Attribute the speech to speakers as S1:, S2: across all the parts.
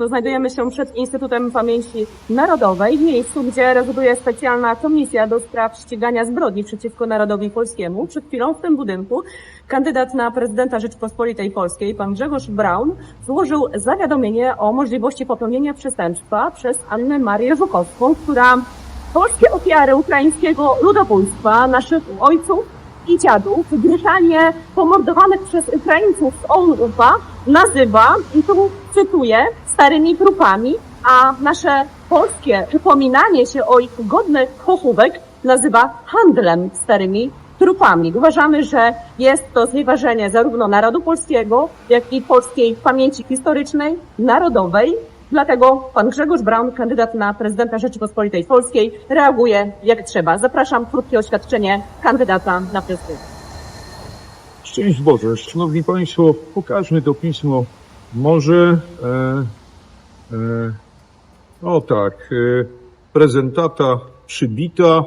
S1: Znajdujemy się przed Instytutem Pamięci Narodowej, w miejscu, gdzie rezyduje specjalna komisja do spraw ścigania zbrodni przeciwko narodowi polskiemu. Przed chwilą w tym budynku kandydat na prezydenta Rzeczypospolitej Polskiej, pan Grzegorz Braun, złożył zawiadomienie o możliwości popełnienia przestępstwa przez Annę Marię Żukowską, która polskie ofiary ukraińskiego ludobójstwa, naszych ojców i dziadów, brutalnie pomordowanych przez Ukraińców z OUN-UPA nazywa, i tu cytuję, starymi trupami, a nasze polskie przypominanie się o ich godnych pochówek nazywa handlem starymi trupami. Uważamy, że jest to znieważenie zarówno narodu polskiego, jak i polskiej pamięci historycznej, narodowej. Dlatego pan Grzegorz Braun, kandydat na prezydenta Rzeczypospolitej Polskiej, reaguje jak trzeba. Zapraszam krótkie oświadczenie kandydata na prezydenta.
S2: Szczęść Boże, Szanowni Państwo, pokażmy to pismo. Może, e, e, o tak, e, prezentata przybita,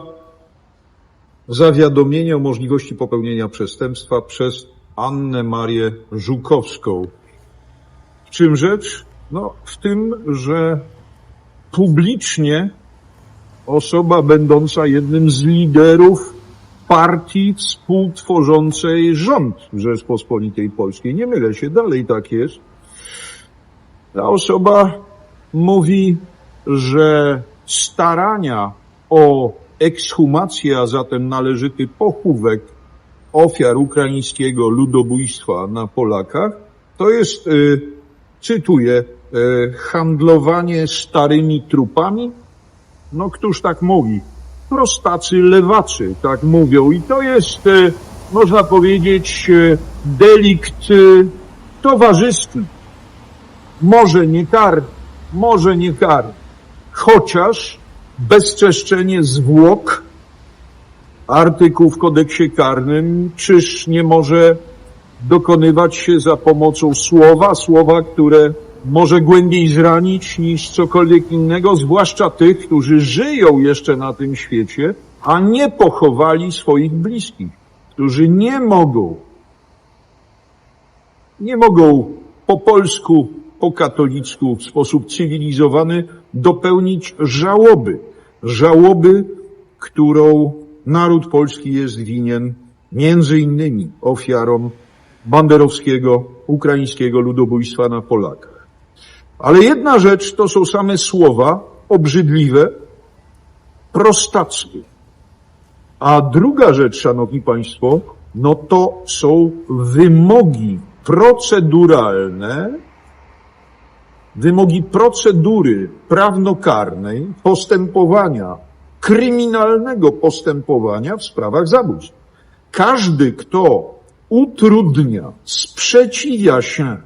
S2: zawiadomienie o możliwości popełnienia przestępstwa przez Annę Marię Żukowską. W czym rzecz? No, w tym, że publicznie osoba będąca jednym z liderów partii współtworzącej rząd Rzeczpospolitej Polskiej. Nie mylę się, dalej tak jest. Ta osoba mówi, że starania o ekshumację, a zatem należyty pochówek ofiar ukraińskiego ludobójstwa na Polakach, to jest, y, cytuję, y, handlowanie starymi trupami. No któż tak mówi? prostacy lewacy, tak mówią. I to jest, e, można powiedzieć, e, delikt e, towarzyski. Może nie karny, może nie karny. Chociaż bezczeszczenie zwłok artykuł w kodeksie karnym, czyż nie może dokonywać się za pomocą słowa, słowa, które może głębiej zranić niż cokolwiek innego, zwłaszcza tych, którzy żyją jeszcze na tym świecie, a nie pochowali swoich bliskich, którzy nie mogą, nie mogą po polsku, po katolicku, w sposób cywilizowany dopełnić żałoby. Żałoby, którą naród polski jest winien między innymi ofiarom banderowskiego, ukraińskiego ludobójstwa na Polakach. Ale jedna rzecz to są same słowa obrzydliwe, prostackie. A druga rzecz, szanowni państwo, no to są wymogi proceduralne, wymogi procedury prawnokarnej, postępowania, kryminalnego postępowania w sprawach zabójstw. Każdy, kto utrudnia, sprzeciwia się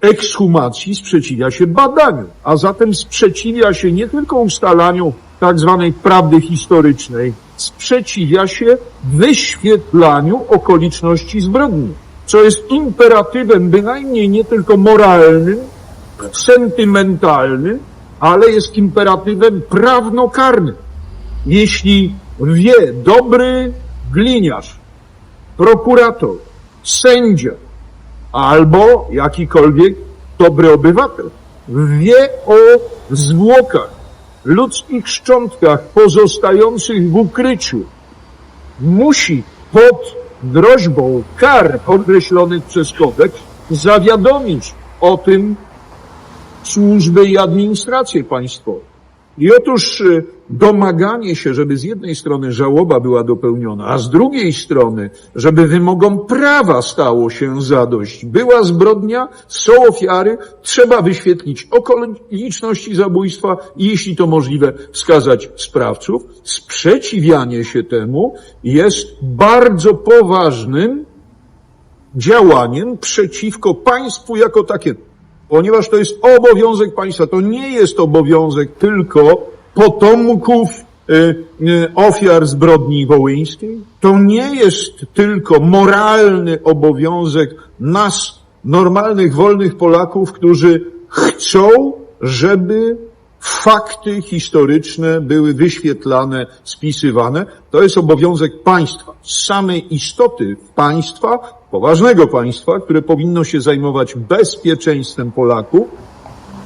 S2: ekshumacji sprzeciwia się badaniu, a zatem sprzeciwia się nie tylko ustalaniu tak zwanej prawdy historycznej, sprzeciwia się wyświetlaniu okoliczności zbrodni, co jest imperatywem bynajmniej nie tylko moralnym, sentymentalnym, ale jest imperatywem prawnokarnym. Jeśli wie dobry gliniarz, prokurator, sędzia, albo jakikolwiek dobry obywatel wie o zwłokach, ludzkich szczątkach pozostających w ukryciu, musi pod groźbą kar określonych przez kodeks zawiadomić o tym służby i administrację państwową. I otóż y, domaganie się, żeby z jednej strony żałoba była dopełniona, a z drugiej strony, żeby wymogom prawa stało się zadość, była zbrodnia, są ofiary, trzeba wyświetlić okoliczności zabójstwa i jeśli to możliwe, wskazać sprawców. Sprzeciwianie się temu jest bardzo poważnym działaniem przeciwko państwu jako takiemu ponieważ to jest obowiązek państwa. To nie jest obowiązek tylko potomków y, y, ofiar zbrodni wołyńskiej. To nie jest tylko moralny obowiązek nas, normalnych, wolnych Polaków, którzy chcą, żeby fakty historyczne były wyświetlane, spisywane. To jest obowiązek państwa, samej istoty państwa, poważnego państwa, które powinno się zajmować bezpieczeństwem Polaków,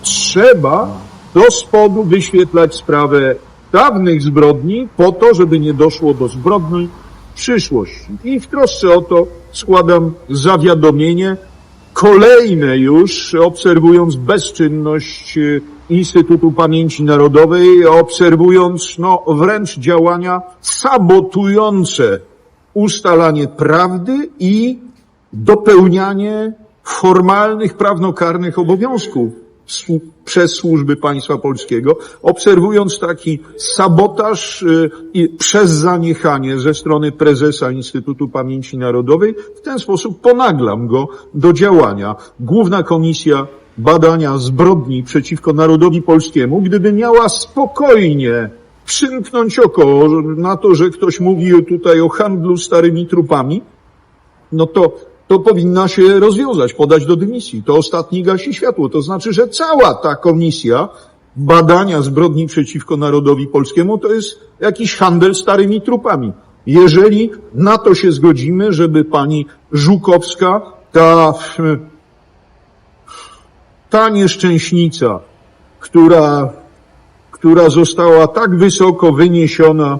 S2: trzeba do spodu wyświetlać sprawę dawnych zbrodni po to, żeby nie doszło do zbrodni w przyszłości. I w trosce o to składam zawiadomienie kolejne już, obserwując bezczynność e, Instytutu Pamięci Narodowej, obserwując no, wręcz działania sabotujące ustalanie prawdy i dopełnianie formalnych prawnokarnych obowiązków przez służby państwa polskiego, obserwując taki sabotaż y, i przez zaniechanie ze strony prezesa Instytutu Pamięci Narodowej, w ten sposób ponaglam go do działania. Główna Komisja Badania Zbrodni przeciwko Narodowi Polskiemu, gdyby miała spokojnie przymknąć oko na to, że ktoś mówi tutaj o handlu starymi trupami, no to, to powinna się rozwiązać, podać do dymisji. To ostatni gasi światło. To znaczy, że cała ta komisja badania zbrodni przeciwko narodowi polskiemu to jest jakiś handel starymi trupami. Jeżeli na to się zgodzimy, żeby pani Żukowska, ta, ta nieszczęśnica, która, która została tak wysoko wyniesiona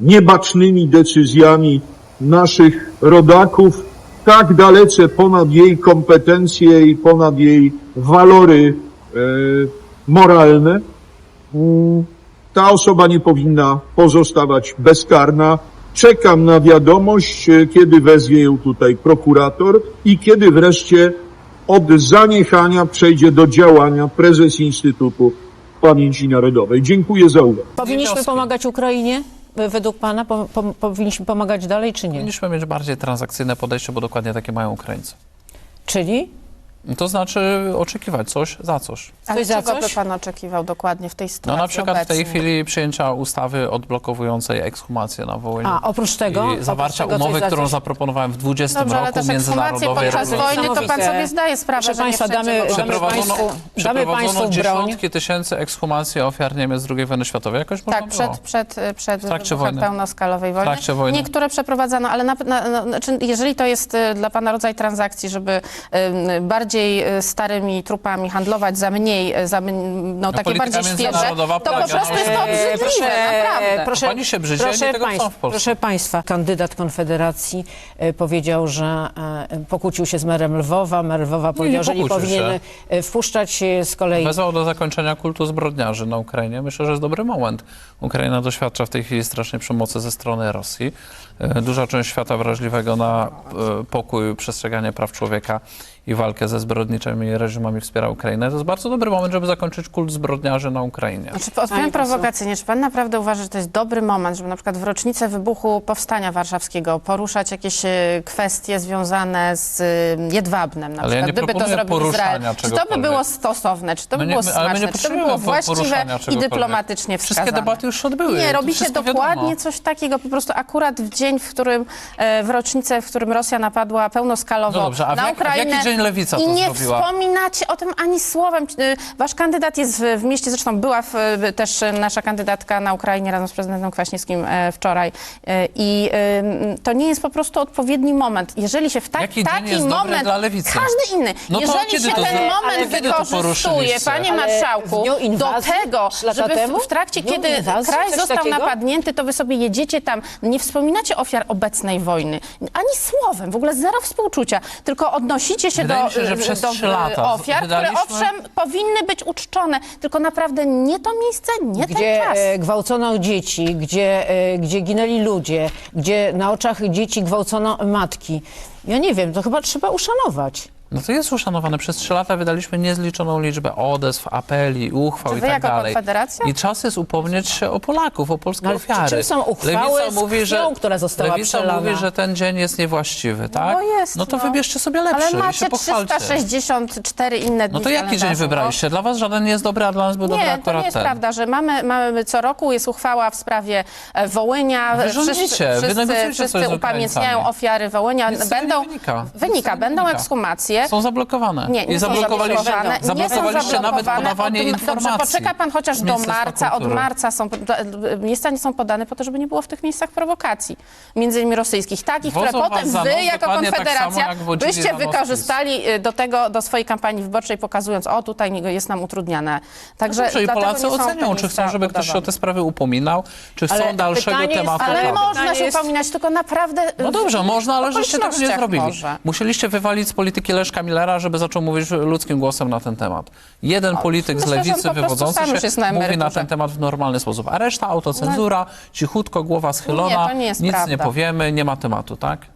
S2: niebacznymi decyzjami naszych rodaków, tak dalece ponad jej kompetencje i ponad jej walory e, moralne, mm, ta osoba nie powinna pozostawać bezkarna. Czekam na wiadomość, e, kiedy wezwie ją tutaj prokurator i kiedy wreszcie od zaniechania przejdzie do działania prezes Instytutu Pamięci Narodowej. Dziękuję za uwagę.
S3: Powinniśmy pomagać Ukrainie? Według Pana po, po, powinniśmy pomagać dalej, czy nie?
S4: Powinniśmy mieć bardziej transakcyjne podejście, bo dokładnie takie mają Ukraińcy.
S3: Czyli?
S4: To znaczy oczekiwać coś za coś.
S5: Ale
S3: Coś za
S5: czego
S3: coś?
S5: by pan oczekiwał dokładnie w tej
S4: No
S5: sytuacji
S4: na przykład w tej chwili przyjęcia ustawy odblokowującej ekshumację na Wołyniu.
S3: A, oprócz tego?
S4: I zawarcia
S3: oprócz tego coś
S4: umowy,
S3: za
S4: którą
S3: coś.
S4: zaproponowałem w 20
S5: Dobrze, ale
S4: roku
S5: też ekshumacje
S4: międzynarodowej
S5: podczas wojny, to pan
S3: Niesamowite.
S5: sobie zdaje sprawę,
S3: Proszę
S5: że nie
S3: państwa,
S5: wszędzie
S3: damy-
S5: mogą
S3: damy.
S4: Przeprowadzono,
S3: państwu- damy państwu broń.
S4: dziesiątki tysięcy ekshumacji ofiar Niemiec II wojny światowej. Jakoś można
S5: Tak,
S4: było.
S5: przed, przed, przed
S4: trakcie
S5: wybuchem
S4: wojny.
S5: pełnoskalowej wojny.
S4: trakcie wojny.
S5: Niektóre przeprowadzano, ale na, na, na, znaczy, jeżeli to jest y, dla pana rodzaj transakcji, żeby y, bardziej y, starymi trupami handlować za mniej, y, za, m- no, takie bardziej świeże,
S4: międzynarodowa
S5: to po prostu
S4: na
S5: jest to obrzydliwe, naprawdę.
S3: proszę,
S4: Pani się brzydzi,
S3: proszę,
S4: tego chcą
S3: państwa,
S4: w Polsce.
S3: proszę Państwa, kandydat Konfederacji e, powiedział, że pokłócił się z merem Lwowa. Mer Lwowa powiedział, że nie
S4: pokłócił
S3: powinien
S4: się.
S3: wpuszczać z kolei...
S4: Wezwał do zakończenia kultu zbrodniarzy na Ukrainie. Myślę, że jest dobry moment. Ukraina doświadcza w tej chwili strasznej przemocy ze strony Rosji. Duża część świata wrażliwego na pokój, przestrzeganie praw człowieka i walkę ze zbrodniczymi reżimami wspiera Ukrainę. To jest bardzo dobry moment, żeby zakończyć kult zbrodniarzy na Ukrainie.
S5: Znaczy, odpowiem prowokacyjnie. Czy pan naprawdę uważa, że to jest dobry moment, żeby na przykład w rocznicę wybuchu Powstania Warszawskiego poruszać jakieś e, kwestie związane z e, Jedwabnem na
S4: Ale ja
S5: przykład,
S4: nie
S5: gdyby to zrobił Izrael? Czy to by było stosowne, czy to by
S4: No
S5: było smaczne, czy to by było właściwe i dyplomatycznie
S4: Wszystkie
S5: wskazane?
S4: debaty już się odbyły.
S5: Nie, robicie
S4: wszystko
S5: dokładnie
S4: wiadomo.
S5: coś takiego, po prostu akurat w dzień, w którym, e, w rocznicę, w którym Rosja napadła pełnoskalowo
S4: No dobrze, a w
S5: na Ukrainę.
S4: Jaki dzień Lewica
S5: I
S4: to
S5: nie
S4: zrobiła?
S5: wspominacie o tym ani słowem. E, Wasz kandydat jest w, w mieście, zresztą była w, też nasza kandydatka na Ukrainie razem z prezydentem Kwaśniewskim e, wczoraj. E, I to nie jest po prostu odpowiedni moment. Jeżeli się w tak,
S4: Jaki dzień
S5: taki
S4: jest dobry
S5: moment,
S4: dla Lewicy?
S5: każdy inny,
S4: No to
S5: jeżeli
S4: kiedy
S5: się
S4: to
S5: ten
S4: zro- ale
S5: moment
S4: kiedy to
S5: wykorzystuje,
S4: poruszyliście?
S5: panie
S3: Ale
S5: marszałku,
S3: dniu
S5: do
S3: inwazji?
S5: tego,
S3: Lata
S5: żeby
S3: temu?
S5: w, w trakcie,
S3: W dniu
S5: kiedy
S3: inwazji?
S5: kraj
S3: Coś
S5: został
S3: takiego?
S5: napadnięty, to wy sobie jedziecie tam, nie wspominacie ofiar obecnej wojny, ani słowem, w ogóle zero współczucia, tylko odnosicie się
S4: Wydaje
S5: do,
S4: mi się, że przez
S5: do
S4: trzy lata
S5: ofiar,
S4: wydaliśmy-
S5: które owszem powinny być uczczone, tylko naprawdę nie to miejsce, nie
S3: gdzie
S5: ten czas.
S3: e, gwałcono dzieci, gdzie, e, gdzie ginęli ludzie, gdzie na oczach dzieci gwałcono matki. Ja nie wiem, to chyba trzeba uszanować.
S4: No to jest uszanowane. Przez trzy lata wydaliśmy niezliczoną liczbę odezw, apeli, uchwał
S5: Czy
S4: i
S5: wy
S4: tak
S5: jako
S4: dalej.
S5: Konfederacja?
S4: I czas jest upomnieć się o Polaków, o polskie
S3: No ale
S4: ofiary.
S3: czym są uchwały z krwią, która została
S4: Lewica
S3: przelana?
S4: mówi, że ten dzień jest niewłaściwy, tak?
S5: No jest,
S4: no to
S5: no.
S4: wybierzcie sobie lepszy
S5: Ale
S4: i się
S5: macie
S4: pochwalcie.
S5: 364 inne dni
S4: No to
S5: w
S4: jaki dzień
S5: kalendarzu, no.
S4: wybraliście? Dla was żaden nie jest dobry, a dla nas był dobry
S5: Nie,
S4: akurat
S5: to nie jest
S4: ten.
S5: prawda, że mamy, mamy co roku jest uchwała w sprawie e, Wołynia.
S4: Wy rządzicie,
S5: wszyscy,
S4: wy negocjujecie
S5: wszyscy
S4: coś z
S5: upamiętniają ofiary Wołynia.
S4: Nic z tego
S5: Będą,
S4: wynika. Nic z
S5: wynika,
S4: tego nie
S5: będą
S4: wynika.
S5: ekshumacje,
S4: Są zablokowane.
S5: Nie, nie
S4: I
S5: są
S4: zablokowaliście,
S5: zablokowane. Nie są
S4: zablokowaliście nawet
S5: zablokowane.
S4: podawanie
S5: Od-
S4: informacji.
S5: Dobrze, poczeka pan chociaż do marca. Od marca są, miejsca nie są podane po to, żeby nie było w tych miejscach prowokacji, między innymi rosyjskich. Takich, które
S4: Wodzą was
S5: potem wy jako
S4: tak
S5: Konfederacja
S4: samo, wodzili
S5: byście wykorzystali y, do tego, do swojej kampanii wyborczej, pokazując, o tutaj jest nam utrudniane. Także
S4: Dobrze, i
S5: dlatego
S4: Polacy ocenią, czy chcą, żeby ktoś się o te sprawy upominał, czy chcą
S1: Ale
S4: dalszego tematu.
S5: Ale można się upominać, tylko naprawdę...
S4: No dobrze, można, ale żeście tego nie zrobili. Musieliście wywalić z polityki Leszka Millera, żeby zaczął mówić ludzkim głosem na ten temat. Jeden polityk z
S5: myślę, że on
S4: lewicy
S5: po prostu
S4: wywodzący
S5: już
S4: się
S5: jest na
S4: mówi na
S5: emeryturze.
S4: ten temat w normalny sposób, a reszta autocenzura, cichutko, głowa schylona,
S5: Nie, to nie jest
S4: nic
S5: prawda.
S4: nie powiemy, nie ma tematu, tak?